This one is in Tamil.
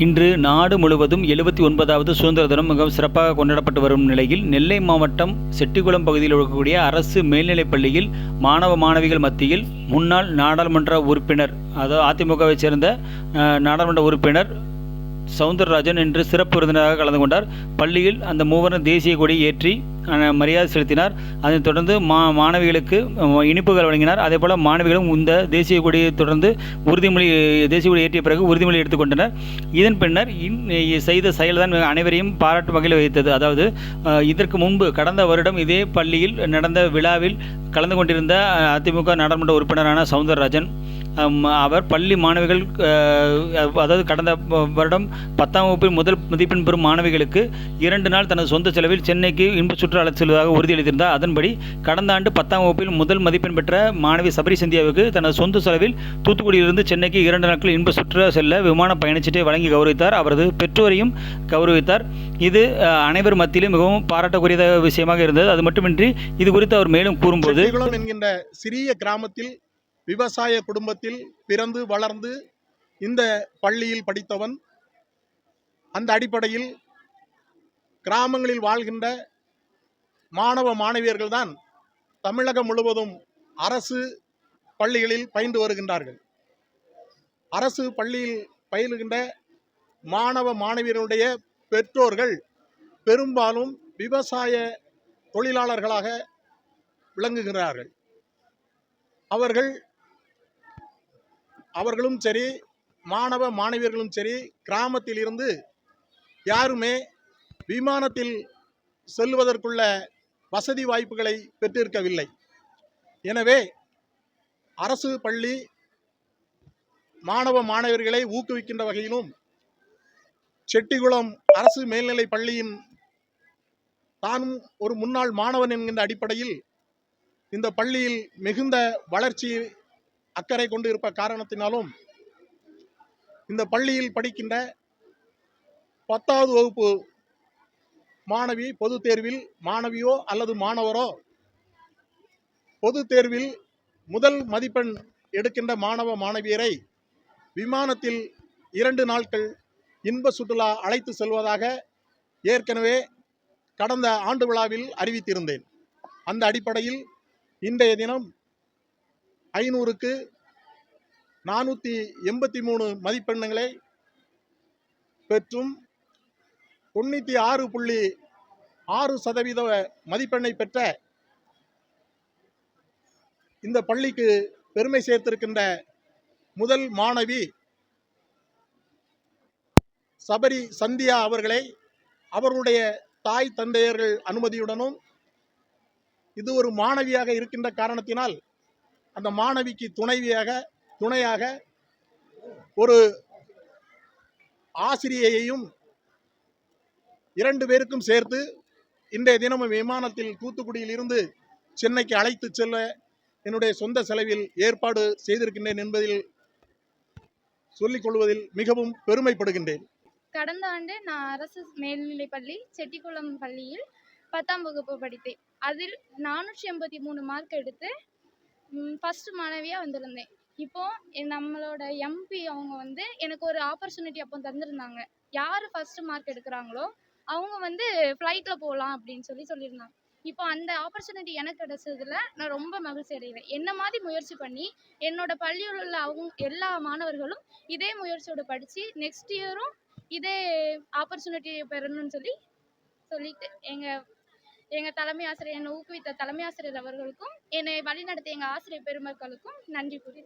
இன்று நாடு முழுவதும் எழுபத்தி ஒன்பதாவது சுதந்திர தினம் மிகவும் சிறப்பாக கொண்டாடப்பட்டு வரும் நிலையில் நெல்லை மாவட்டம் செட்டிகுளம் பகுதியில் இருக்கக்கூடிய அரசு மேல்நிலைப் பள்ளியில் மாணவ மாணவிகள் மத்தியில் முன்னாள் நாடாளுமன்ற உறுப்பினர் அதாவது அதிமுகவை சேர்ந்த நாடாளுமன்ற உறுப்பினர் சவுந்தரராஜன் என்று சிறப்பு விருந்தினராக கலந்து கொண்டார். பள்ளியில் அந்த மூவரும் தேசிய கொடி ஏற்றி மரியாதை செலுத்தினார். அதைத் தொடர்ந்து மா மாணவிகளுக்கு இனிப்புகள் வழங்கினார். அதே போல் மாணவிகளும் இந்த தேசிய கொடியை தொடர்ந்து உறுதிமொழி தேசிய கொடி ஏற்றிய பிறகு உறுதிமொழி எடுத்துக்கொண்டனர் இதன் பின்னர் இன் செய்த செயல்தான் அனைவரையும் பாராட்டு வகையில் வைத்தது. அதாவது இதற்கு முன்பு கடந்த வருடம் இதே பள்ளியில் நடந்த விழாவில் கலந்து கொண்டிருந்த அதிமுக நாடாளுமன்ற உறுப்பினரான சவுந்தரராஜன் அவர் பள்ளி மாணவிகள் அதாவது கடந்த வருடம் பத்தாம் வகுப்பில் முதல் மதிப்பெண் பெறும் மாணவிகளுக்கு இரண்டு நாள் தனது சொந்த செலவில் சென்னைக்கு இன்ப சுற்று அழைத்து செல்வதாக உறுதியளித்திருந்தார். அதன்படி கடந்த ஆண்டு பத்தாம் வகுப்பில் முதல் மதிப்பெண் பெற்ற மாணவி சபரி சந்தியாவுக்கு தனது சொந்த செலவில் தூத்துக்குடியிலிருந்து சென்னைக்கு இரண்டு நாட்கள் இன்ப சுற்றுலா செல்ல விமான பயணச்சீட்டை வழங்கி கௌரவித்தார். அவரது பெற்றோரையும் கௌரவித்தார். இது அனைவர் மத்தியிலும் மிகவும் பாராட்டக்கூடிய விஷயமாக இருந்தது. அது மட்டுமின்றி இது குறித்து அவர் மேலும் கூறும்போது என்கின்ற சிறிய கிராமத்தில் விவசாய குடும்பத்தில் பிறந்து வளர்ந்து இந்த பள்ளியில் படித்தவன் அந்த அடிப்படையில் கிராமங்களில் வாழ்கின்ற மாணவ மாணவியர்கள் தான் தமிழகம் முழுவதும் அரசு பள்ளிகளில் பயின்று வருகின்றார்கள். அரசு பள்ளியில் பயிலுகின்ற மாணவ மாணவியர்களுடைய பெற்றோர்கள் பெரும்பாலும் விவசாய தொழிலாளர்களாக விளங்குகிறார்கள் அவர்கள் அவர்களும் சரி மாணவ மாணவியர்களும் சரி கிராமத்தில் இருந்து யாருமே விமானத்தில் செல்வதற்குள்ள வசதி வாய்ப்புகளை பெற்றிருக்கவில்லை. எனவே அரசு பள்ளி மாணவ மாணவர்களை ஊக்குவிக்கின்ற வகையிலும் செட்டிகுளம் அரசு மேல்நிலை பள்ளியின் தானும் ஒரு முன்னாள் மாணவன் என்கின்ற அடிப்படையில் இந்த பள்ளியில் மிகுந்த வளர்ச்சி அக்கறை கொண்டு இருப்ப காரணத்தினாலும் இந்த பள்ளியில் படிக்கின்ற பத்தாவது வகுப்பு மாணவி பொது தேர்வில் மாணவியோ அல்லது மாணவரோ பொது தேர்வில் முதல் மதிப்பெண் எடுக்கின்ற மாணவ மாணவியரை விமானத்தில் இரண்டு நாட்கள் இன்ப சுற்றுலா அழைத்து செல்வதாக ஏற்கனவே கடந்த ஆண்டு விழாவில் அறிவித்திருந்தேன். அந்த அடிப்படையில் இன்றைய தினம் ஐநூறுக்கு நானூற்றி எண்பத்தி மூணு மதிப்பெண்களை பெற்றும் தொண்ணூற்றி ஆறு புள்ளி ஆறு சதவீத மதிப்பெண்ணை பெற்ற இந்த பள்ளிக்கு பெருமை சேர்த்திருக்கின்ற முதல் மாணவி சபரி சந்தியா அவர்களை அவர்களுடைய தாய் தந்தையர்கள் அனுமதியுடனும் இது ஒரு மாணவியாக இருக்கின்ற காரணத்தினால் அந்த மாணவிக்கு துணைவியாக துணையாக ஒரு ஆசிரியையையும் இரண்டு பேருக்கும் சேர்த்து இன்றைய தினமும் விமானத்தில் தூத்துக்குடியில் இருந்து சென்னைக்கு அழைத்து செல்ல என்னுடைய சொந்த செலவில் ஏற்பாடு செய்திருக்கின்றேன் என்பதில் சொல்லிக் கொள்வதில் மிகவும் பெருமைப்படுகின்றேன். கடந்த ஆண்டு நான் அரசு மேல்நிலைப்பள்ளி செட்டிக்குளம் பள்ளியில் பத்தாம் வகுப்பு படித்தேன். அதில் நானூற்றி எண்பத்தி மூணு மார்க் எடுத்து ஃபஸ்ட்டு மாணவியாக வந்திருந்தேன். இப்போது நம்மளோட எம்பி அவங்க வந்து எனக்கு ஒரு ஆப்பர்ச்சுனிட்டி அப்போ தந்திருந்தாங்க. யார் ஃபஸ்ட்டு மார்க் எடுக்கிறாங்களோ அவங்க வந்து ஃப்ளைட்டில் போகலாம் அப்படின்னு சொல்லி சொல்லியிருந்தாங்க. இப்போ அந்த ஆப்பர்ச்சுனிட்டி எனக்கு கிடைச்சதுல நான் ரொம்ப மகிழ்ச்சி அடைகிறேன். என்ன மாதிரி முயற்சி பண்ணி என்னோட பள்ளியில் உள்ள அவங்க எல்லா மாணவர்களும் இதே முயற்சியோட படித்து நெக்ஸ்ட் இயரும் இதே ஆப்பர்ச்சுனிட்டி பெறணும்னு சொல்லி சொல்லிட்டு எங்கள் எங்கள் தலைமை ஆசிரியர் என்னை ஊக்குவித்த தலைமை ஆசிரியர் அவர்களுக்கும் என்னை வழிநடத்திய எங்கள் ஆசிரியர் பெருமக்களுக்கும் நன்றி கூறி